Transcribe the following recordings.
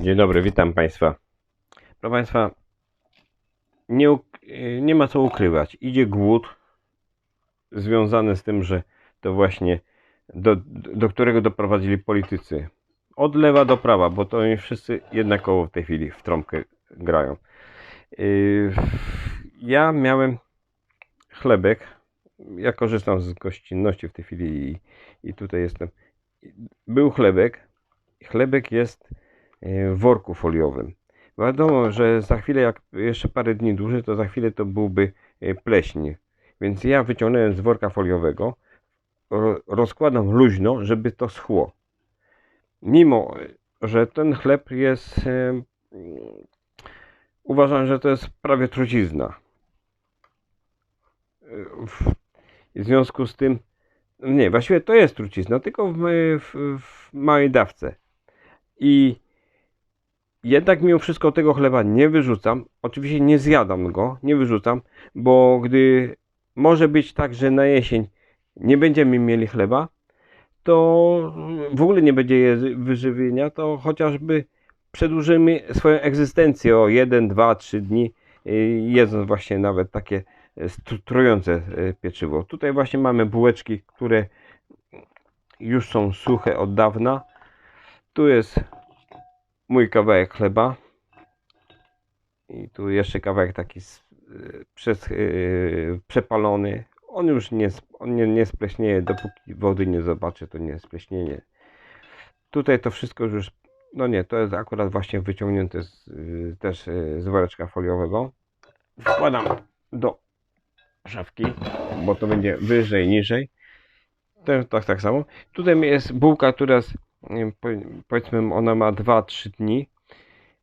Dzień dobry, witam Państwa. Proszę Państwa, nie, y, nie ma co ukrywać. Idzie głód związany z tym, że to właśnie do, do którego doprowadzili politycy. Od lewa do prawa, bo to oni wszyscy jednakowo w tej chwili w trąbkę grają. Yy, Ja miałem chlebek. Ja korzystam z gościnności w tej chwili i, i tutaj jestem. Był chlebek. Chlebek jest worku foliowym. Wiadomo, że za chwilę, jak jeszcze parę dni dłużej, to za chwilę to byłby e, pleśń. Więc ja wyciągnąłem z worka foliowego, ro- rozkładam luźno, żeby to schło. Mimo, że ten chleb jest, e, uważam, że to jest prawie trucizna. E, w związku z tym, nie, właściwie to jest trucizna, tylko w, w, w małej dawce. I jednak mimo wszystko tego chleba nie wyrzucam. Oczywiście nie zjadam go, nie wyrzucam, bo gdy może być tak, że na jesień nie będziemy mieli chleba, to w ogóle nie będzie wyżywienia, to chociażby przedłużymy swoją egzystencję o 1, 2, 3 dni, y, jedząc właśnie nawet takie y, trujące y, pieczywo. Tutaj właśnie mamy bułeczki, które już są suche od dawna. Tu jest mój kawałek chleba. I tu jeszcze kawałek taki y, przez, y, przepalony. On już nie, on nie, nie spleśnieje, dopóki wody nie zobaczy, to nie spleśnieje. Tutaj to wszystko już, no nie, to jest akurat właśnie wyciągnięte z, y, też y, z woreczka foliowego. Wkładam do szafki, bo to będzie wyżej, niżej. Też tak, tak samo. Tutaj jest bułka, która jest, powiedzmy, ona ma 2-3 dni,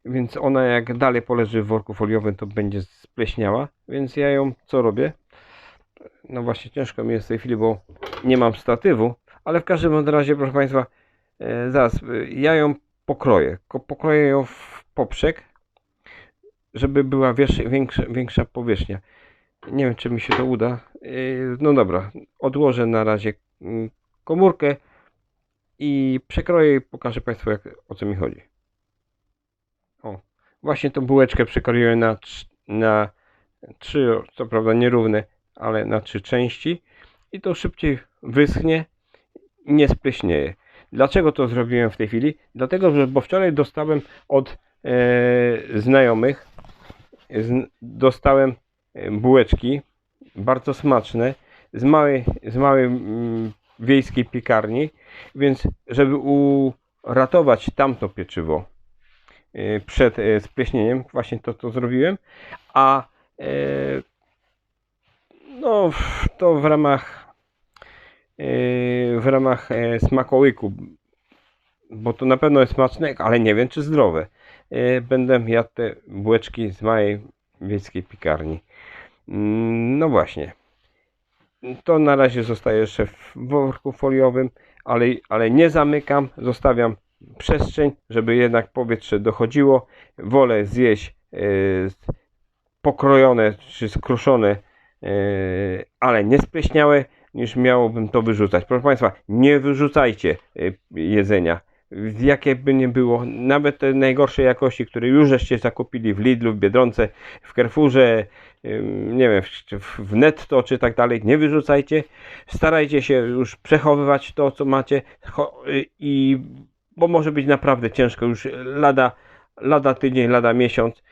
więc ona jak dalej poleży w worku foliowym, to będzie spleśniała, więc ja ją co robię? No właśnie ciężko mi jest w tej chwili, bo nie mam statywu, ale w każdym razie, proszę Państwa, e, zaraz, e, ja ją pokroję. Pokroję ją w poprzek, żeby była większa, większa powierzchnia. Nie wiem, czy mi się to uda. E, No dobra, odłożę na razie mm, komórkę i przekroję i pokażę Państwu, jak, o co mi chodzi. O, właśnie tą bułeczkę przekroiłem na, na trzy, co prawda nierówne, ale na trzy części i to szybciej wyschnie nie spleśnieje. Dlaczego to zrobiłem w tej chwili? Dlatego, że bo wczoraj dostałem od e, znajomych z, dostałem e, bułeczki bardzo smaczne z małej, z małej mm, wiejskiej piekarni, więc żeby uratować tamto pieczywo e, przed e, spleśnieniem, właśnie to, to zrobiłem, a e, no to w ramach e, w ramach e, smakołyku, bo to na pewno jest smaczne, ale nie wiem czy zdrowe. E, Będę jadł te bułeczki z małej wiejskiej piekarni. Mm, No właśnie. To na razie zostaje jeszcze w worku foliowym, ale, ale nie zamykam, zostawiam przestrzeń, żeby jednak powietrze dochodziło. Wolę zjeść e, pokrojone czy skruszone, e, ale nie spleśniałe, niż miałbym to wyrzucać. Proszę Państwa, nie wyrzucajcie e, jedzenia. Jakie by nie było, nawet te najgorszej jakości, które już żeście zakupili w Lidlu, w Biedronce, w Carrefourze, nie wiem, w- netto czy tak dalej, nie wyrzucajcie. Starajcie się już przechowywać to, co macie y, i bo może być naprawdę ciężko już lada, lada tydzień, lada miesiąc,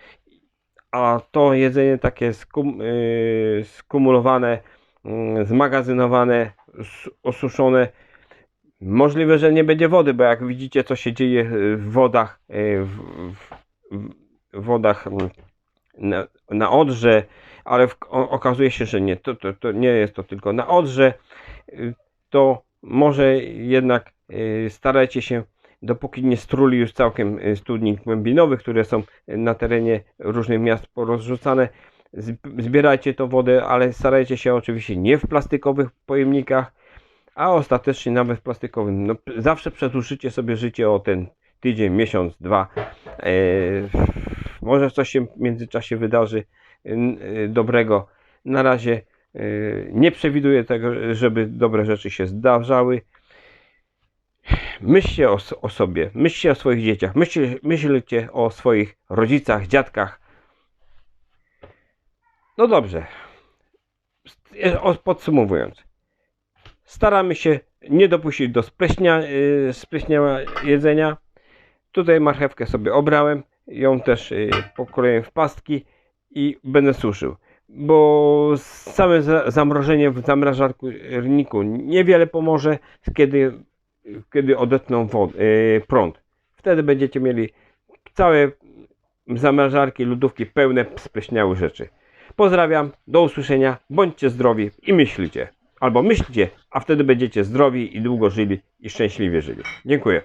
a to jedzenie takie skum, y, skumulowane, y, zmagazynowane, osuszone, możliwe, że nie będzie wody, bo jak widzicie, co się dzieje y, w wodach, y, w, w, wodach mm, na, na Odrze, ale w, o, okazuje się, że nie, to, to, to nie jest to tylko na Odrze, y, to może jednak starajcie się, dopóki nie struli już całkiem studni głębinowych, które są na terenie różnych miast porozrzucane, zb- zbierajcie tą wodę, ale starajcie się oczywiście nie w plastikowych pojemnikach, a ostatecznie nawet w plastikowym. No, zawsze przedłużycie sobie życie o ten tydzień, miesiąc, dwa. E, może coś się w międzyczasie wydarzy e, dobrego. Na razie e, nie przewiduję tego, żeby dobre rzeczy się zdarzały. Myślcie o, o sobie, myślcie o swoich dzieciach, myślcie, myślcie o swoich rodzicach, dziadkach. No dobrze. O- Podsumowując. Staramy się nie dopuścić do spleśnia, yy, spleśniała jedzenia. Tutaj marchewkę sobie obrałem, ją też yy, pokroję w pastki i będę suszył. Bo same za- zamrożenie w zamrażarniku niewiele pomoże, kiedy, kiedy odetną wod, yy, prąd. Wtedy będziecie mieli całe zamrażarki, lodówki pełne spleśniałych rzeczy. Pozdrawiam, do usłyszenia, bądźcie zdrowi i myślcie. Albo myślcie, a wtedy będziecie zdrowi i długo żyli i szczęśliwie żyli. Dziękuję.